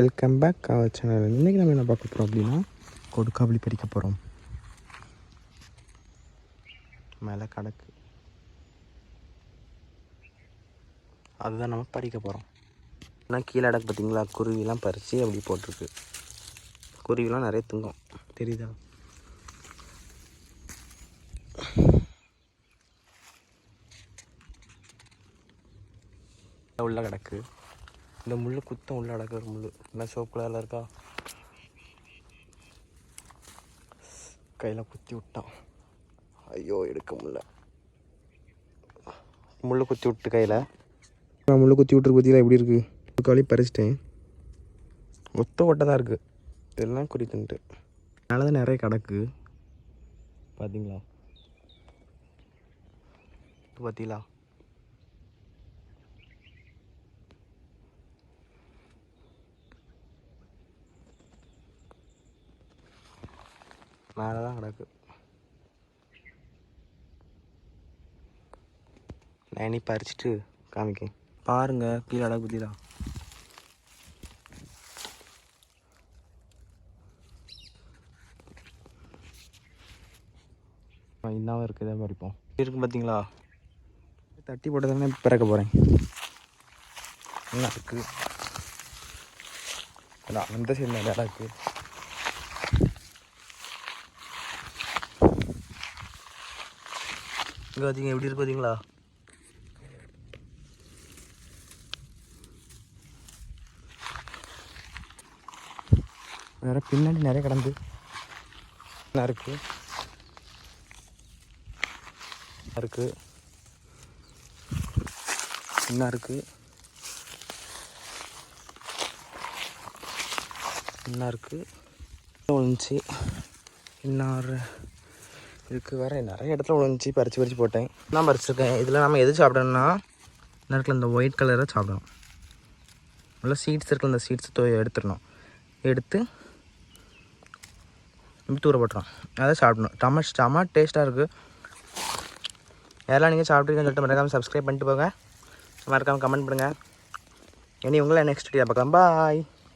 Welcome back our channel இன்றைக்கி நம்ம என்ன பார்க்க போகிறோம் அப்படின்னா கொடுக்காவளி பறிக்க போகிறோம் மேலே கடக்கு அதுதான் நம்ம பறிக்க போகிறோம் ஆனால் கீழே அடக்கு பார்த்தீங்களா? குருவிலாம் பறித்து அப்படி போட்டிருக்கு. குருவிலாம் நிறைய தூங்கும். தெரியுதா? உள்ள கிடக்கு. இந்த முள் குத்தம் உள்ள கிடக்குற முள் என்ன சோப்பு கலரில் இருக்கா? கையில் குத்தி விட்டான். ஐயோ எடுக்க முடியல. முள் குத்தி விட்டு கையில். நான் முள் குத்தி விட்டுருக்கு பார்த்தீங்களா? எப்படி இருக்குது காலி பறிச்சிட்டேன். ஒத்த ஒட்டை தான் இருக்குது இதெல்லாம் குறி தின்ட்டு. அதனால தான் நிறைய கிடக்கு. பார்த்தீங்களா? பார்த்தீங்களா? மேலே தான் கிடக்கு. நான் இனி பறிச்சுட்டு காமிக்கேன் பாருங்க கீழே அடகு குத்திடா இன்னாவும் இருக்குது படிப்போம் பறிப்போம். இருக்கு பார்த்தீங்களா தட்டி போட்டு தானே பிறக்க போகிறேன் என்ன இருக்குது அதான் அந்த சைடு நிறையா இருக்குது இங்கே பார்த்தீங்க எப்படி இருக்கு பார்த்தீங்களா வேற பின்னாடி நிறைய கிடந்து. இருக்கு. இருக்கு. என்ன இருக்கு. என்ன இருக்கு. விழுந்துச்சு இன்னொரு இதுக்கு வேறு நிறைய இடத்துல விழுந்துச்சு பறித்து பறித்து போட்டேன். நான் பறிச்சிருக்கேன். இதில் நம்ம எது சாப்பிடணும்னா நேரத்தில் இந்த ஒயிட் கலரை சாப்பிடணும். நல்லா சீட்ஸ் இருக்கிற அந்த சீட்ஸ் தோ எடுத்துடணும். எடுத்து இப்படி தூர போட்டுரும் அதை சாப்பிடணும். டம டமா டேஸ்ட்டாக இருக்குது யாரெல்லாம் நீங்கள் சாப்பிட்ருக்கீங்கன்னு சொல்லிட்டு மறக்காமல் சப்ஸ்கிரைப் பண்ணிட்டு போங்க. மறக்காமல் கமெண்ட் பண்ணுங்கள் இனி உங்களை நெக்ஸ்ட் வீடியோ பார்க்கலாம். பாய்